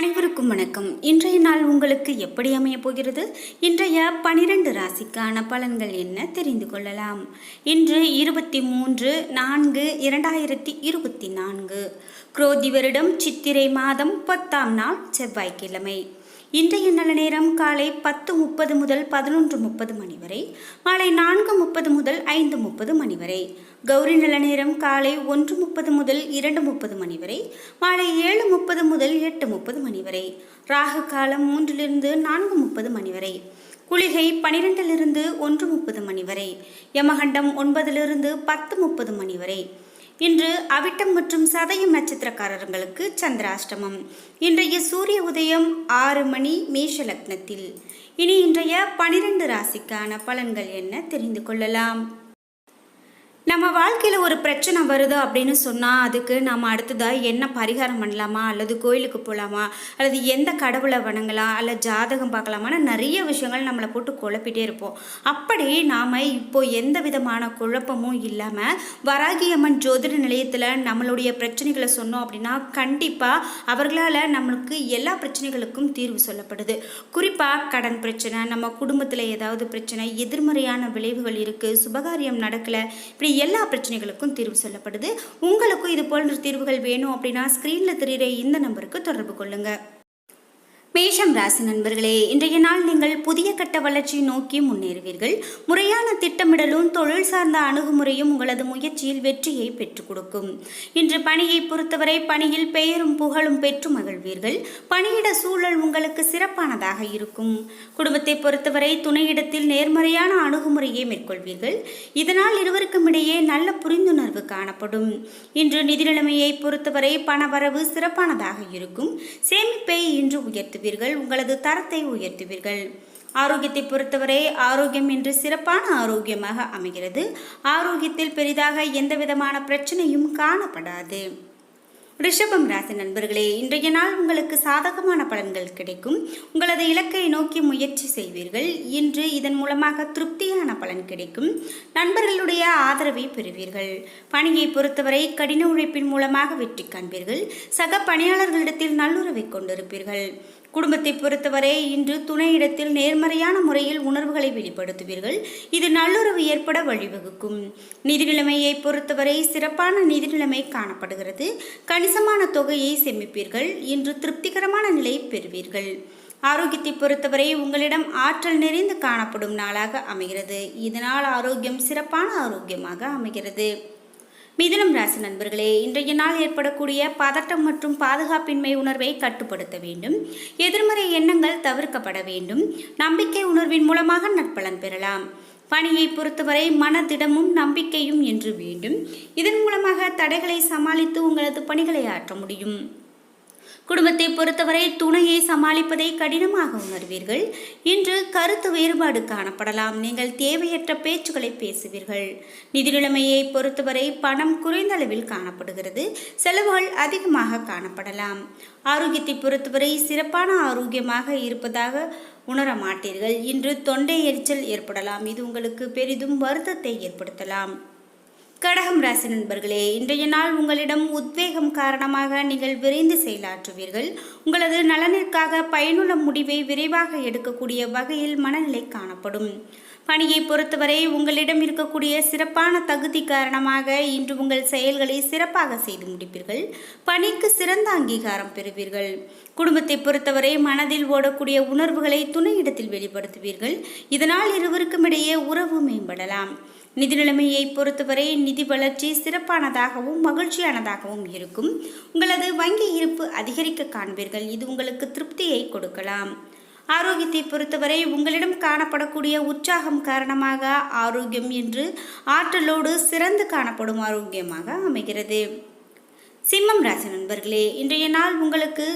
அனைவருக்கும் வணக்கம். இன்றைய நாள் உங்களுக்கு எப்படி அமையப் போகிறது? இன்றைய பனிரெண்டு ராசிக்கான பலன்கள் என்ன தெரிந்து கொள்ளலாம். இன்று இருபத்தி மூன்று நான்கு இரண்டாயிரத்தி இருபத்தி நான்கு. குரோதி வருடம் சித்திரை மாதம் பத்தாம் நாள் செவ்வாய்க்கிழமை. இன்றைய நல்ல நேரம் காலை பத்து முப்பது முதல் பதினொன்று முப்பது மணி வரை மாலை நான்கு முப்பது முதல் ஐந்து முப்பது மணி வரை கௌரி நல்ல நேரம் காலை ஒன்று முப்பது முதல் இரண்டு முப்பது மணி வரை மாலை ஏழு முப்பது முதல் எட்டு முப்பது மணி வரை ராகு காலம் மூன்றிலிருந்து நான்கு முப்பது மணி வரை குளிகை பனிரெண்டிலிருந்து ஒன்று முப்பது மணி வரை யமகண்டம் ஒன்பதிலிருந்து பத்து முப்பது மணி வரை இன்று அவிட்டம் மற்றும் சதயம் நட்சத்திரக்காரர்களுக்கு சந்திராஷ்டமம். இன்றைய சூரிய உதயம் ஆறு மணி மேஷ லக்னத்தில். இனி இன்றைய பனிரெண்டு ராசிக்கான பலன்கள் என்ன தெரிந்து கொள்ளலாம்? நம்ம வாழ்க்கையில் ஒரு பிரச்சனை வருது அப்படின்னு சொன்னால் அதுக்கு நம்ம அடுத்ததாக என்ன பரிகாரம் பண்ணலாமா? அல்லது கோயிலுக்கு போகலாமா அல்லது எந்த கடவுளை வணங்கலாம்? அல்ல ஜாதகம் பார்க்கலாமான்னு நிறைய விஷயங்கள் நம்மளை போட்டு குழப்பிட்டே இருப்போம். அப்படி நாம் இப்போ எந்த விதமான குழப்பமும் இல்லாமல் வராகியம்மன் ஜோதிட நிலையத்தில் நம்மளுடைய பிரச்சனைகளை சொன்னோம் அப்படின்னா கண்டிப்பாக அவர்களால் நம்மளுக்கு எல்லா பிரச்சனைகளுக்கும் தீர்வு சொல்லப்படுது. குறிப்பாக கடன் பிரச்சனை நம்ம குடும்பத்தில் ஏதாவது பிரச்சனை எதிர்மறையான விளைவுகள் இருக்குது சுபகாரியம் நடக்கலை இப்படி எல்லா பிரச்சனைகளுக்கும் தீர்வு சொல்லப்படுது. உங்களுக்கும் இது போன்ற தீர்வுகள் வேணும் அப்படின்னா ஸ்க்ரீனில் தெரிகிற இந்த நம்பருக்கு தொடர்பு கொள்ளுங்கள் மேஷம் ராசி நண்பர்களே இன்றைய நாள் நீங்கள் புதிய கட்ட வளர்ச்சியை நோக்கி முன்னேறுவீர்கள். முறையான திட்டமிடலும் தொழில் சார்ந்த அணுகுமுறையும் உங்களது முயற்சியில் வெற்றியை பெற்றுக் கொடுக்கும். இன்று பணியை பொறுத்தவரை பணியில் பெயரும் புகழும் பெற்று மகிழ்வீர்கள். பணியிட சூழல் உங்களுக்கு சிறப்பானதாக இருக்கும். குடும்பத்தை பொறுத்தவரை துணையிடத்தில் நேர்மறையான அணுகுமுறையை மேற்கொள்வீர்கள். இதனால் இருவருக்கும் இடையே நல்ல புரிந்துணர்வு காணப்படும். இன்று நிதி நிலைமையை பொறுத்தவரை பணவரவு சிறப்பானதாக இருக்கும். சேமிப்பை இன்று உயர்த்து உயர்த்துவீர்கள் உங்களது தரத்தை உயர்த்துவீர்கள். ஆரோக்கியத்தை பொறுத்தவரை ஆரோக்கியம் என்று சிறப்பான ஆரோக்கியமாக அமைகிறது. ஆரோக்கியத்தில் பெரிதாக எந்த விதமான பிரச்சனையும் காணப்படாது. ரிஷபம் ராசி நண்பர்களே இன்றைய நாள் உங்களுக்கு சாதகமான பலன்கள் கிடைக்கும். உங்களது இலக்கை நோக்கி முயற்சி செய்வீர்கள். இன்று இதன் மூலமாக திருப்தியான பலன் கிடைக்கும். நண்பர்களுடைய ஆதரவை பெறுவீர்கள். பணியை பொறுத்தவரை கடின உழைப்பின் மூலமாக வெற்றி காண்பீர்கள். சக பணியாளர்களிடத்தில் நல்லுறவை கொண்டிருப்பீர்கள். குடும்பத்தை பொறுத்தவரை இன்று துணையிடத்தில் நேர்மறையான முறையில் உணர்வுகளை வெளிப்படுத்துவீர்கள். இது நல்லுறவு ஏற்பட வழிவகுக்கும். நிதி நிலைமையை பொறுத்தவரை சிறப்பான நிதி நிலைமை காணப்படுகிறது. கணிசமான தொகையை சேமிப்பீர்கள். இன்று திருப்திகரமான நிலை பெறுவீர்கள். ஆரோக்கியத்தை பொறுத்தவரை உங்களிடம் ஆற்றல் நிறைந்து காணப்படும் நாளாக அமைகிறது. இதனால் ஆரோக்கியம் சிறப்பான ஆரோக்கியமாக அமைகிறது. மிதுனம் ராசி நண்பர்களே இன்றைய நாள் ஏற்படக்கூடிய பதட்டம் மற்றும் பாதுகாப்பின்மை உணர்வை கட்டுப்படுத்த வேண்டும். எதிர்மறை எண்ணங்கள் தவிர்க்கப்பட வேண்டும். நம்பிக்கை உணர்வின் மூலமாக நற்பலன் பெறலாம். பணியை பொறுத்தவரை மனதிடமும் நம்பிக்கையும் என்று வேண்டும். இதன் மூலமாக தடைகளை சமாளித்து உங்களது பணிகளை ஆற்ற முடியும். குடும்பத்தை பொறுத்தவரை துணையை சமாளிப்பதை கடினமாக உணர்வீர்கள். இன்று கருத்து வேறுபாடு காணப்படலாம். நீங்கள் தேவையற்ற பேச்சுக்களை பேசுவீர்கள். நிதி நிலைமையை பொறுத்தவரை பணம் குறைந்த அளவில் காணப்படுகிறது. செலவுகள் அதிகமாக காணப்படலாம். ஆரோக்கியத்தை பொறுத்தவரை சிறப்பான ஆரோக்கியமாக இருப்பதாக உணர மாட்டீர்கள். இன்று தொண்டை எரிச்சல் ஏற்படலாம். இது உங்களுக்கு பெரிதும் வருத்தத்தை ஏற்படுத்தலாம். கடகம் ராசி நண்பர்களே இன்றைய நாள் உங்களிடம் உத்வேகம் காரணமாக நீங்கள் விரைந்து செயலாற்றுவீர்கள். உங்களது நலனிற்காக பயனுள்ள முடிவை விரைவாக எடுக்கக்கூடிய வகையில் மனநிலை காணப்படும். பணியை பொறுத்தவரை உங்களிடம் இருக்கக்கூடிய சிறப்பான தகுதி காரணமாக இன்று உங்கள் செயல்களை சிறப்பாக செய்து முடிப்பீர்கள். பணிக்கு சிறந்த அங்கீகாரம் பெறுவீர்கள். குடும்பத்தை பொறுத்தவரை மனதில் ஓடக்கூடிய உணர்வுகளை துணையிடத்தில் வெளிப்படுத்துவீர்கள். இதனால் இருவருக்கும் இடையே உறவு மேம்படலாம். நிதி நிலைமையை பொறுத்தவரை நிதி வளர்ச்சி சிறப்பானதாகவும் மகிழ்ச்சியானதாகவும் இருக்கும். உங்களது வங்கி இருப்பு அதிகரிக்க காண்பீர்கள். இது உங்களுக்கு திருப்தியை கொடுக்கலாம். ஆரோக்கியத்தை பொறுத்தவரை உங்களிடம் காணப்படக்கூடிய உற்சாகம் காரணமாக ஆரோக்கியம் என்று ஆற்றலோடு சிறந்து காணப்படும் ஆரோக்கியமாக அமைகிறது. சிம்மம் ராசி நண்பர்களே இன்றைய நாள் உங்களுக்கு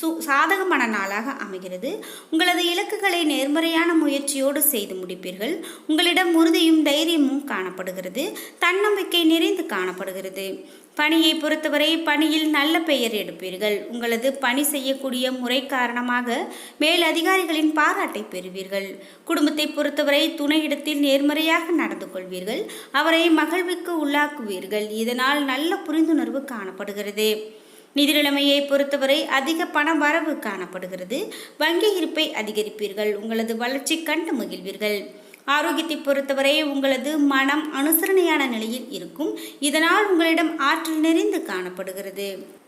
சு சாதகமான நாளாக அமைகிறது. உங்களது இலக்குகளை நேர்மறையான முயற்சியோடு செய்து முடிப்பீர்கள். உங்களிடம் உறுதியும் தைரியமும் காணப்படுகிறது. தன்னம்பிக்கை நிறைந்து காணப்படுகிறது. பணியை பொறுத்தவரை பணியில் நல்ல பெயர் எடுப்பீர்கள். உங்களது பணி செய்யக்கூடிய முறை காரணமாக மேல் அதிகாரிகளின் பாராட்டை பெறுவீர்கள். குடும்பத்தை பொறுத்தவரை துணையிடத்தில் நேர்மறையாக நடந்து கொள்வீர்கள். அவரை மகிழ்வுக்கு உள்ளாக்குவீர்கள். இதனால் நல்ல புரிந்துணர்வு காணப்படுகிறது. நிதி நிலைமையை பொறுத்தவரை அதிக பண வரவு காணப்படுகிறது. வங்கி இருப்பை அதிகரிப்பீர்கள். உங்களது வளர்ச்சி கண்டு மகிழ்வீர்கள். ஆரோக்கியத்தை பொறுத்தவரை உங்களது மனம் அனுசரணையான நிலையில் இருக்கும். இதனால் உங்களிடம் ஆற்றல் நிறைந்து காணப்படுகிறது.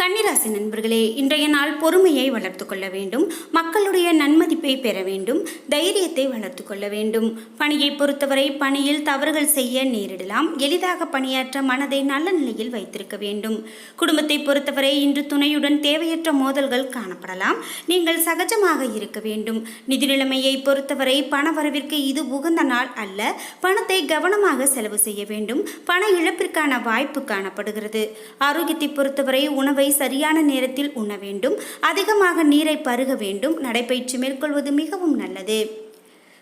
கன்னிராசி நண்பர்களே இன்றைய நாள் பொறுமையை வளர்த்து கொள்ள வேண்டும். மக்களுடைய நன்மதிப்பை பெற வேண்டும். தைரியத்தை வளர்த்து கொள்ள வேண்டும். பணியை பொறுத்தவரை பணியில் தவறுகள் செய்ய நேரிடலாம். எளிதாக பணியாற்ற மனதை நல்ல நிலையில் வைத்திருக்க வேண்டும். குடும்பத்தை பொறுத்தவரை இன்று துணையுடன் தேவையற்ற மோதல்கள் காணப்படலாம். நீங்கள் சகஜமாக இருக்க வேண்டும். நிதி நிலைமையை பொறுத்தவரை பண வரவிற்கு இது உகந்த நாள் அல்ல. பணத்தை கவனமாக செலவு செய்ய வேண்டும். பண இழப்பிற்கான வாய்ப்பு காணப்படுகிறது. ஆரோக்கியத்தை பொறுத்தவரை உணவை சரியான நேரத்தில் உண்ண வேண்டும். அதிகமாக நீரை பருக வேண்டும். நடைபயிற்சி மேற்கொள்வது மிகவும் நல்லது.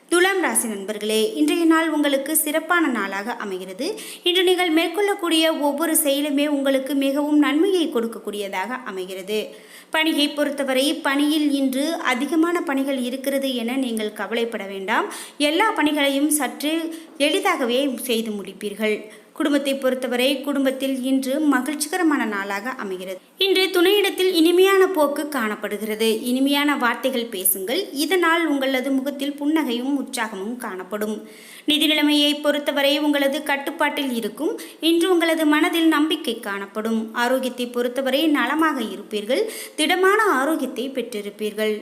துலாம் ராசி நண்பர்களே இன்றைய நாள் உங்களுக்கு சிறப்பான நாளாக அமைகிறது. இன்று நீங்கள் மேற்கொள்ளக்கூடிய ஒவ்வொரு செயலுமே உங்களுக்கு மிகவும் நன்மையை கொடுக்கக்கூடியதாக அமைகிறது. பணியை பொறுத்தவரை பணியில் இன்று அதிகமான பணிகள் இருக்கிறது என நீங்கள் கவலைப்பட வேண்டாம். எல்லா பணிகளையும் சற்று எளிதாகவே செய்து முடிப்பீர்கள். குடும்பத்தை பொறுத்தவரை குடும்பத்தில் இன்று மகிழ்ச்சிகரமான நாளாக அமைகிறது. இன்று துணையிடத்தில் இனிமையான போக்கு காணப்படுகிறது. இனிமையான வார்த்தைகள் பேசுங்கள். இதனால் உங்களது முகத்தில் புன்னகையும் உற்சாகமும் காணப்படும். நிதி நிலைமையை பொறுத்தவரை உங்களது கட்டுப்பாட்டில் இருக்கும். இன்று உங்களது மனதில் நம்பிக்கை காணப்படும். ஆரோக்கியத்தை பொறுத்தவரை நலமாக இருப்பீர்கள். திடமான ஆரோக்கியத்தை பெற்றிருப்பீர்கள்.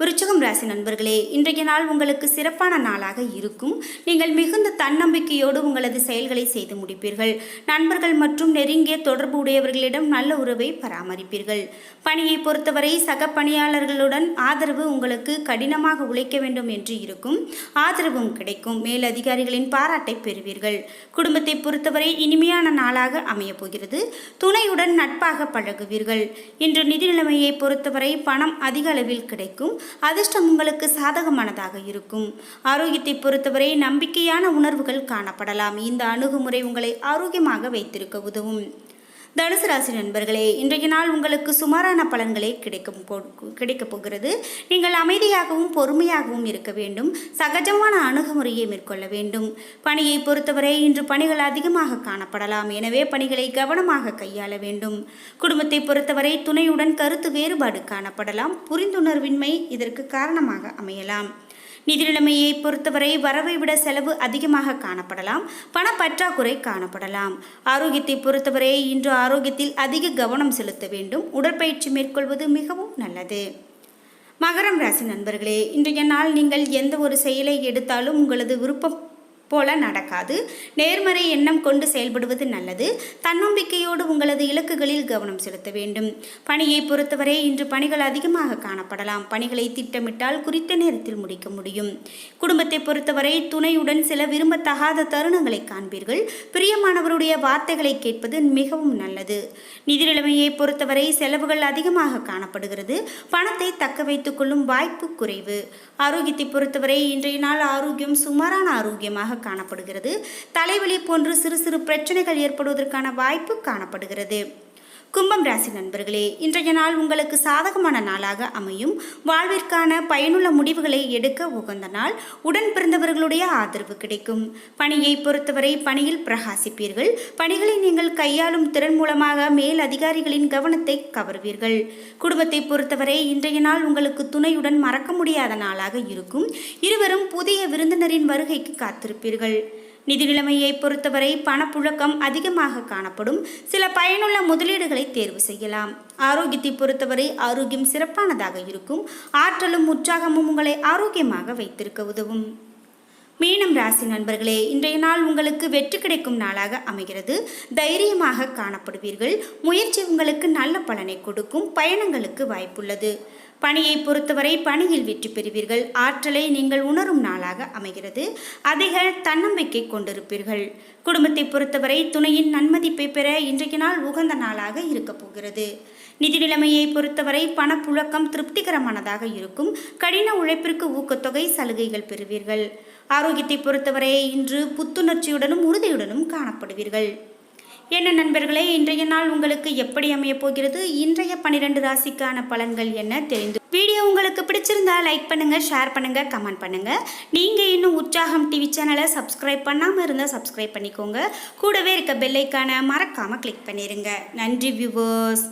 விருச்சகம் ராசி நண்பர்களே இன்றைய நாள் உங்களுக்கு சிறப்பான நாளாக இருக்கும். நீங்கள் மிகுந்த தன்னம்பிக்கையோடு உங்களது செயல்களை செய்து முடிப்பீர்கள். நண்பர்கள் மற்றும் நெருங்கிய தொடர்பு உடையவர்களிடம் நல்ல உறவை பராமரிப்பீர்கள். பணியை பொறுத்தவரை சக பணியாளர்களுடன் ஆதரவு உங்களுக்கு கடினமாக உழைக்க வேண்டும் என்று இருக்கும். ஆதரவும் கிடைக்கும். மேல் அதிகாரிகளின் பாராட்டை பெறுவீர்கள். குடும்பத்தை பொறுத்தவரை இனிமையான நாளாக அமையப் போகிறது. துணையுடன் நட்பாக பழகுவீர்கள். இன்று நிதி நிலைமையை பொறுத்தவரை பணம் அதிக அளவில் கிடைக்கும். அதிர்ஷ்டம் உங்களுக்கு சாதகமானதாக இருக்கும். ஆரோக்கியத்தை பொறுத்தவரை நம்பிக்கையான உணர்வுகள் காணப்படலாம். இந்த அணுகுமுறை உங்களை ஆரோக்கியமாக வைத்திருக்க உதவும். தனுசு ராசி நண்பர்களே இன்றைய நாள் உங்களுக்கு சுமாரான பலன்களே கிடைக்கும் கிடைக்கப் போகிறது. நீங்கள் அமைதியாகவும் பொறுமையாகவும் இருக்க வேண்டும். சகஜமான அணுகுமுறையை மேற்கொள்ள வேண்டும். பணியை பொறுத்தவரை இன்று பணிகள் அதிகமாக காணப்படலாம். எனவே பணிகளை கவனமாக கையாள வேண்டும். குடும்பத்தை பொறுத்தவரை துணையுடன் கருத்து வேறுபாடு காணப்படலாம். புரிந்துணர்வின்மை இதற்கு காரணமாக அமையலாம். நிதி நிலைமையை பொறுத்தவரை வரவை விட செலவு அதிகமாக காணப்படலாம் பணப்பற்றாக்குறை காணப்படலாம். ஆரோக்கியத்தை பொறுத்தவரை இன்று ஆரோக்கியத்தில் அதிக கவனம் செலுத்த வேண்டும் உடற்பயிற்சி மேற்கொள்வது மிகவும் நல்லது. மகரம் ராசி நண்பர்களே இன்றைய நாள் நீங்கள் எந்த ஒரு செயலை எடுத்தாலும் உங்களது விருப்பம் போல நடக்காது. நேர்மறை எண்ணம் கொண்டு செயல்படுவது நல்லது. தன்னம்பிக்கையோடு உங்களது இலக்குகளில் கவனம் செலுத்த வேண்டும். பணியை பொறுத்தவரை இன்று பணிகள் அதிகமாக காணப்படலாம். பணிகளை திட்டமிட்டால் குறித்த நேரத்தில் முடிக்க முடியும். குடும்பத்தை பொறுத்தவரை துணையுடன் சில விரும்பத்தகாத தருணங்களை காண்பீர்கள். பிரியமானவருடைய வார்த்தைகளை கேட்பது மிகவும் நல்லது. நிதி நிலைமையை பொறுத்தவரை செலவுகள் அதிகமாக காணப்படுகிறது. பணத்தை தக்க வைத்துக் கொள்ளும் வாய்ப்பு குறைவு. ஆரோக்கியத்தை பொறுத்தவரை இன்றைய நாள் ஆரோக்கியம் சுமாரான ஆரோக்கியமாக காணப்படுகிறது. தலைவலி போன்று சிறு சிறு பிரச்சனைகள் ஏற்படுவதற்கான வாய்ப்பு காணப்படுகிறது. கும்பம் ராசி நண்பர்களே இன்றைய நாள் உங்களுக்கு சாதகமான நாளாக அமையும். வாழ்விற்கான பயனுள்ள முடிவுகளை எடுக்க உகந்த நாள். உடன் பிறந்தவர்களுடைய ஆதரவு கிடைக்கும். பணியை பொறுத்தவரை பணியில் பிரகாசிப்பீர்கள். பணிகளை நீங்கள் கையாளும் திறன் மூலமாக மேல் அதிகாரிகளின் கவனத்தை கவர்வீர்கள். குடும்பத்தை பொறுத்தவரை இன்றைய நாள் உங்களுக்கு துணையுடன் மறக்க முடியாத நாளாக இருக்கும். இருவரும் புதிய விருந்தினரின் வருகைக்கு காத்திருப்பீர்கள். நிதி நிலைமையை பொறுத்தவரை பணப்புழக்கம் அதிகமாக காணப்படும். சில பயனுள்ள முதலீடுகளை தேர்வு செய்யலாம். ஆரோக்கியத்தை பொறுத்தவரை ஆரோக்கியம் சிறப்பானதாக இருக்கும். ஆற்றலும் உற்சாகமும் உங்களை ஆரோக்கியமாக வைத்திருக்க உதவும். மீனம் ராசி நண்பர்களே இன்றைய நாள் உங்களுக்கு வெற்றி கிடைக்கும் நாளாக அமைகிறது. தைரியமாக காணப்படுவீர்கள். முயற்சி உங்களுக்கு நல்ல பலனை கொடுக்கும். பயணங்களுக்கு வாய்ப்புள்ளது. பணியை பொறுத்தவரை பணியில் வெற்றி பெறுவீர்கள். ஆற்றலை நீங்கள் உணரும் நாளாக அமைகிறது. அதிக தன்னம்பிக்கை கொண்டிருப்பீர்கள். குடும்பத்தை பொறுத்தவரை துணையின் நன்மதிப்பை பெற இன்றைய நாள் உகந்த நாளாக இருக்கப் போகிறது. நிதி நிலைமையை பொறுத்தவரை பணப்புழக்கம் திருப்திகரமானதாக இருக்கும். கடின உழைப்பிற்கு ஊக்கத்தொகை சலுகைகள் பெறுவீர்கள். ஆரோக்கியத்தை பொறுத்தவரை இன்று புத்துணர்ச்சியுடனும் உறுதியுடனும் காணப்படுவீர்கள். என்ன நண்பர்களே இன்றைய நாள் உங்களுக்கு எப்படி அமைய போகிறது? இன்றைய பனிரெண்டு ராசிக்கான பலன்கள் என்ன தெரிந்து வீடியோ உங்களுக்கு பிடிச்சிருந்தா லைக் பண்ணுங்க ஷேர் பண்ணுங்க கமெண்ட் பண்ணுங்க. நீங்க இன்னும் உற்சாகம் டிவி சேனலை சப்ஸ்கிரைப் பண்ணாம இருந்தா சப்ஸ்கிரைப் பண்ணிக்கோங்க. கூடவே இருக்க பெல்லைக்கான மறக்காம கிளிக் பண்ணிருங்க. நன்றி வியூவர்ஸ்